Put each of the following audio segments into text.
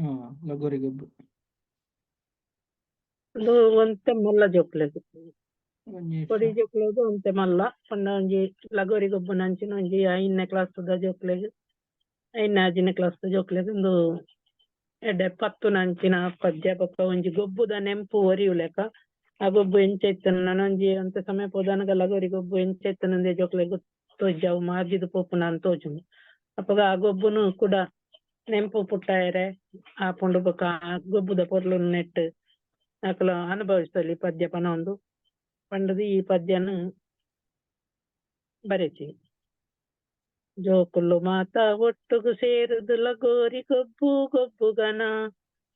ಹಾ ಲಗೋರಿ ಗೊಬ್ಬು ಉಂದು ಒಂತೆ ಮಲ್ಲ ಜೋಕ್ಲೆಗ್ ಒಂಜಿ ಕೊಡಿ ಜೋಕ್ಲೆಗ್ ಒಂತೆ ಮಲ್ಲ ಪಂಡ ಒಂಜಿ ಲಗೋರಿ ಗೊಬ್ಬುನಂಚಿನ ಒಂಜಿ ಐದನೇ ಕ್ಲಾಸ್ ದ ಜೋಕ್ಲೆಗ್ ಐದನೇ ಆಜನೇ ಕ್ಲಾಸ್ ದ ಜೋಕ್ಲೆಗ್ ಉಂದು ಎಡ್ಡೆ ಪತ್ತುನಂಚಿನ ಪದ್ಯ ಬೊಕ ಒಂಜಿ ಗೊಬ್ಬುದ ನೆಂಪು ಒರಿಯುಲೆಕ ಆ ಗೊಬ್ಬು ಎಂಚ ಇತ್ತನ ನನೊಂಜಿ ಒಂತೆ ಸಮಯ ಪೋದನಗ ಲಗೋರಿ ಗೊಬ್ಬು ಎಂಚ ಇತ್ತನಂದೆ ಜೋಕ್ಲೆಗ್ ತೋಜಿ ಅವು ಮಾರ್ಜಿದ್ ಪೋಪುನ ಅಂದ್ ತೋಜುಂಡು ಅಪಗ ಆ ಗೊಬ್ಬುನು ಕೂಡ ನೆಂಪು ಪುಟ್ಟಾಯರೆ ಆಪುಂಡು ಬೊಕ ಆ ಗೊಬ್ಬುದ ಪೊರ್ಲುನ್ ನೆಟ್ ಅಕುಲು ಅನುಭವಿಸ್ತೊಲಿ ಪದ್ಯ ಪನ ಉಂದು ಪಂಡದು ಈ ಪದ್ಯನ್ ಬರೆಚಿ ಜೋಕುಲು ಮಾತ ಒಟ್ಟುಗು ಸೇರುದು ಲಗೋರಿ ಗೊಬ್ಬು ಗೊಬ್ಬುಗನ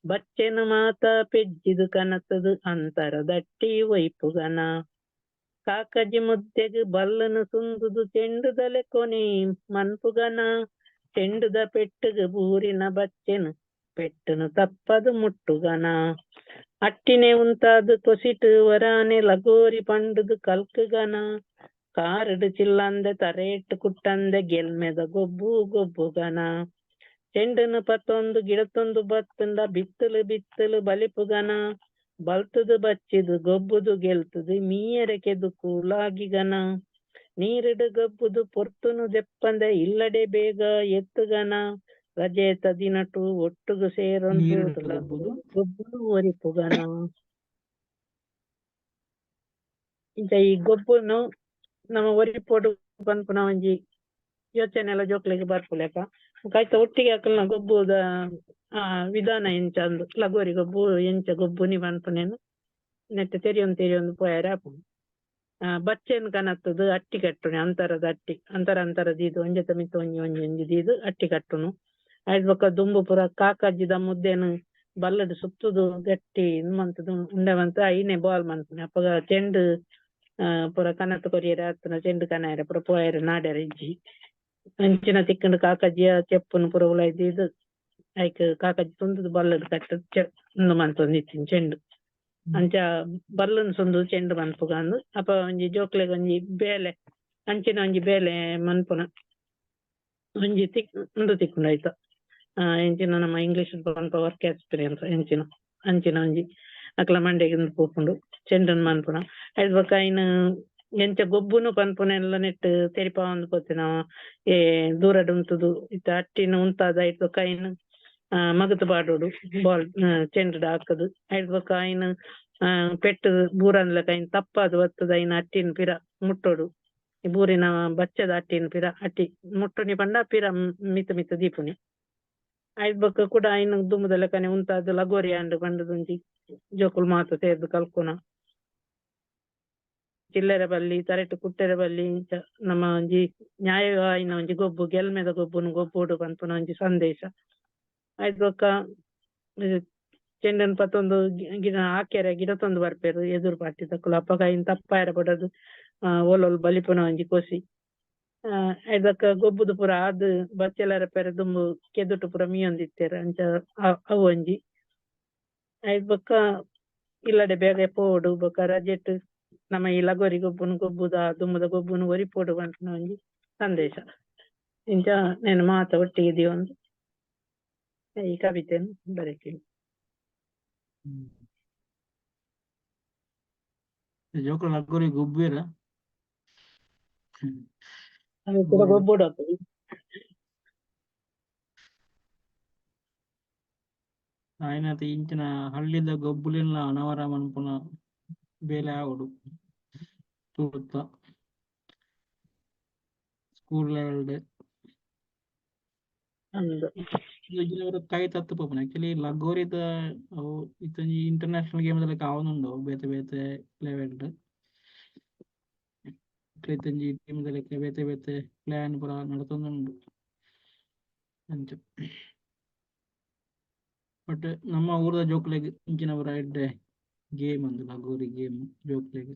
ಬಚ್ಚೆನ ಮಾತ ಪೆಜ್ಜಿದು ಕನಸದು ಅಂತರ ದಟ್ಟಿ ಒಯ್ಪುಗನ ಕಾಕಜಿ ಮುದ್ದೆಗ್ ಬಲ್ಲನು ಸುಂದುದು ಚೆಂಡುದಲೆ ಕೊನೆ ಮನ್ಪುಗನ ಚೆಂಡುದ ಪೆಟ್ಟುಗ್ ಬೂರಿನ ಬಚ್ಚೆನು ಪೆಟ್ಟನು ತಪ್ಪದು ಮುಟ್ಟುಗನ ಅಟ್ಟಿನೆ ಉಂತಾದು ಕೊಸಿಟು ವರಾನೆ ಲಗೋರಿ ಪಂಡುದು ಕಲ್ಕುಗನ ಕಾರಡು ಚಿಲ್ಲಂದೆ ತರೇಟ್ ಕುಟ್ಟಂದೆ ಗೆಲ್ಮೆದ ಗೊಬ್ಬು ಗೊಬ್ಬುಗನ ಚೆಂಡನು ಪತ್ತೊಂದು ಗಿಡತೊಂದು ಬತ್ತುಂಡ ಬಿತ್ತಲು ಬಿತ್ತಲು ಬಲಿಪುಗನ ಬಲ್ತುದು ಬಚ್ಚಿದು ಗೊಬ್ಬುದು ಗೆಲ್ತುದು ಮೀಯರೆ ಕೆದುಕು ಲಾಗಿಗನ ನೀರಿಡು ಗಬ್ಬುದು ಪೊರ್ತುನು ದೆಪ್ಪಂದ ಇಲ್ಲಡೆ ಬೇಗ ಎತ್ತುಗನ ರಜೆ ತದಿನಟು ಒಟ್ಟುಗು ಸೇರೊಂದು? ಗೊಬ್ಬುದು ಒರಿಪುಗನ ಇಂಚ ಈ ಗೊಬ್ಬುನು ನಮ್ಮ ಒರಿಪೋಡು ಪನ್ಪುನ ಒಂಜಿ ಯೋಚನೆ ಎಲ್ಲ ಜೋಕ್ಲೆಗ್ ಬರ್ಪುಲೆಕ ಕಾಯ್ತ ಒಟ್ಟಿಗೆ ಹಾಕಲ್ನ ಗೊಬ್ಬುದ ವಿಧಾನ ಎಂಚ ಅಂದು. ಲಗೋರಿ ಗೊಬ್ಬು ಎಂಚ ಗೊಬ್ಬುನಿ ಪನ್ಪುನೆನು ನೆಟ್ಟ್ ತೆರಿಯೊಂದು ತೆರಿಯೊಂದು ಪೋಯರೆ ಆ ಬಚ್ಚೆನ್ ಕನತ್ತದು ಅಟ್ಟಿ ಕಟ್ಟುನೆ ಅಂತರದ ಅಟ್ಟಿ ಅಂತರ ಅಂತರದ ದೀದು ಒಂಜೆತ ಮಿತ್ತ ಒಂಜಿ ಒಂಜಿ ಒಂಜಿ ದೀದು ಅಟ್ಟಿ ಕಟ್ಟುನು ಆಯ್ಡ್ ಬೊಕ ದುಂಬು ಪೂರ ಕಾಕಜ್ಜಿದ ಮುದ್ದೆನ್ ಬಲ್ಲಡ್ ಸುತ್ತುದು ಗಟ್ಟಿ ಇದ್ ಮಂತುದು ಉಂಡೆ ಮಂತ್ ಐನೆ ಬಾಲ್ ಮನ್ಪುನೆ ಅಪಗ ಚೆಂಡು ಆ ಪೂರ ಕನತ್ತು ಕೊರಿಯರೆ ಆತುನ ಚೆಂಡು ಕನಾಯರೆ ಪೂರ ಪೋಯರೆ ನಾಡ್ಯರೆ ಇಜ್ಜಿ ಅಂಚಿನ ತಿಕ್ಕುಂಡು ಕಾಕಜ್ಜಿಯ ಚೆಪ್ಪುನು ಪೂರ ಉಲಾಯ್ದೀದ್ ಐಕ್ ಕಾಕಜ್ಜಿ ತುಂದುದು ಬಲ್ಲಡ್ ಕಟ್ಟುದು ಚೆ ಉಂದು ಮಂತೊಂದು ಇತ್ತಿನ ಚೆಂಡು ಅಂಚ ಬಲ್ಲುನ್ ಸುಂದು ಚೆಂಡು ಮನ್ಪುಗಂದು ಅಪ ಒಂಜಿ ಜೋಕ್ಲೆಗ್ ಒಂಜಿ ಬೇಲೆ ಅಂಚಿನ ಒಂಜಿ ಬೇಲೆ ಮನ್ಪುನ ಒಂಜಿ ತಿಕ್ ಉಂದು ತಿಕ್ಕುಂಡು ಐತ ಆ ಎಂಚಿನ ನಮ್ಮ ಇಂಗ್ಲೀಷ್ ಪನ್ಪ ವರ್ಕ್ ಎಕ್ಸ್ಪೀರಿಯನ್ಸ್ ಎಂಚಿನ ಅಂಚಿನ ಒಂಜಿ ಅಕ್ಲ ಮಂಡೆಗ್ ಉಂದು ಪೋಪುಂಡು ಚೆಂಡುನ್ ಮನ್ಪುನ ಐಟ್ ಬೊಕ ಐನ್ ಎಂಚ ಗೊಬ್ಬುನು ಪನ್ಪುನ ಎಲ್ಲ ನೆಟ್ ತೆರಿಪ ಒಂದ್ ಪೋತಿನ ಏ ದೂರಡ್ ಉಂತುದು ಇತ್ತ ಅಟ್ಟಿನ ಉಂತಾದ ಐಟ್ ಬೊಕ ಐನ್ ಆ ಮಗತ್ ಪಾಡೋಡು ಬಾಲ್ ಚೆಂಡುಡು ಹಾಕುದು. ಐಟ್ ಬೊಕ ಐನ್ ಆ ಪೆಟ್ಟು ಬೂರನ್ಲಕ ಐನ್ ತಪ್ಪದು ಬತ್ತದ ಐನ್ ಅಟ್ಟಿನ್ ಪಿರ ಮುಟ್ಟೋಡು. ಬೂರಿನ ಬಚ್ಚದ ಅಟ್ಟಿನ್ ಪಿರ, ಅಟ್ಟಿ ಮುಟ್ಟುನಿ ಪಂಡ ಪಿರ ಮಿತ್ ಮಿತ್ ದೀಪುನಿ ಐಟ್ ಬೊಕ ಕೂಡ ಐನ್ ದುಂಬುದ ಲೆಕನೆ ಉಂತಾದು ಲಗೋರಿ ಆಂಡ್ ಪಂಡದೊಂಜಿ ಜೋಕುಲು ಮಾತ ಸೇರ್ದ್ ಕಲ್ಪುನ ಚಿಲ್ಲರೆ ಬಲ್ಲಿ, ತರೆಟ್ ಕುಟ್ಟೆರೆ ಬಲ್ಲಿ ಇಂಚ ನಮ್ಮ ಒಂಜಿ ನ್ಯಾಯ ಆಯಿನ ಒಂಜಿ ಗೊಬ್ಬು, ಗೆಲ್ಮೆದ ಗೊಬ್ಬುನು ಗೊಬ್ಬುಡು ಪನ್ಪುನ ಒಂಜಿ ಸಂದೇಶ. ಆಯ್ತ್ ಬೊಕ ಇದು ಚೆಂಡನ್ ಪತ್ತೊಂದು ಗಿ- ಗಿಡ ತಂದು ಬರ್ಪೆರ್ ಎದುರು ಪಾಟಿ ತಕ್ಕುಲು ಅಪಗ ಐನ್ ತಪ್ಪಾಯರೆ ಬಡದು, ಆ, ಓಲೋಲ್ ಬಲಿಪುನ ಒಂಜಿ ಕೊಸಿ. ಐದಕ್ಕ ಗೊಬ್ಬುದು ಪೂರ ಆದ್ ಬಚ್ಚೆಲರ ಪೆರ ದುಂಬು ಕೆದುಟು ಪೂರ ಮೀಯೊಂದಿತ್ತೇರ ಅಂಚ ಅವು ಒಂಜಿ ಐದ್ ಬೊಕ ಇಲ್ಲಡೆ ಬೇಗ ಪೋಡು ಬೊಕ ರಜೆಟ್ ನಮ್ಮ ಈ ಲಗೋರಿ ಗೊಬ್ಬುನು ಗೊಬ್ಬುದ, ದುಂಬುದ ಗೊಬ್ಬುನು ಒರಿಪೋಡು ಪನ್ಪುನ ಒಂಜಿ ಸಂದೇಶ. ಇಂಚ ನೆನ ಮಾತ ಒಟ್ಟಿಗೆ ದಿಯೊಂದು ಈ ಕವಿತೆನ್ ಬರೆತೀನಿ ಜೋಕುಲು ಲಗೋರಿ ಗೊಬ್ಬುವೆರ ಅದು ಕೂಡ ಹೌದು. ಗೊಬ್ಬುಡು ಆಯ್ನತ ಇಂಚಿನ ಹಳ್ಳಿದ ಗೊಬ್ಬುಲೆಲ್ಲ ಅನವರ ಮನ್ಪುನ ಬೇಲೆ ಆವೊಡು ತೂತ ಸ್ಕೂಲ್ ಇಜ್ಜಿನವರ ಕೈ ತತ್ತು ಪೋಪುನ ಆಕ್ಚುಲಿ ಲಗೋರಿದ ಇತ್ತೊಂಜಿ ಇಂಟರ್ನ್ಯಾಷನಲ್ ಗೇಮ್ ಲೆಕ್ಕ ಆವೊಂದುಂಡು ಬೇತೆ ಬೇತೆ ಲೆವೆಲ್ಡ್ ಇತ್ತೊಂಜಿ ಟೀಮ್ ಲೆಕ್ಕ ಬೇತೆ ಬೇತೆ ಪ್ಲಾನ್ ಪುರ ನಡತೊಂದುಂಡು ಅಂಚ ಬಟ್ ನಮ್ಮ ಊರದ ಜೋಕ್ಲೆಗ್ ಇಂಚಿನ ಪುರ ಎಡ್ಡೆ ಗೇಮ್ ಅಂದು ಲಗೋರಿ ಗೇಮ್ ಜೋಕ್ಲೆಗ್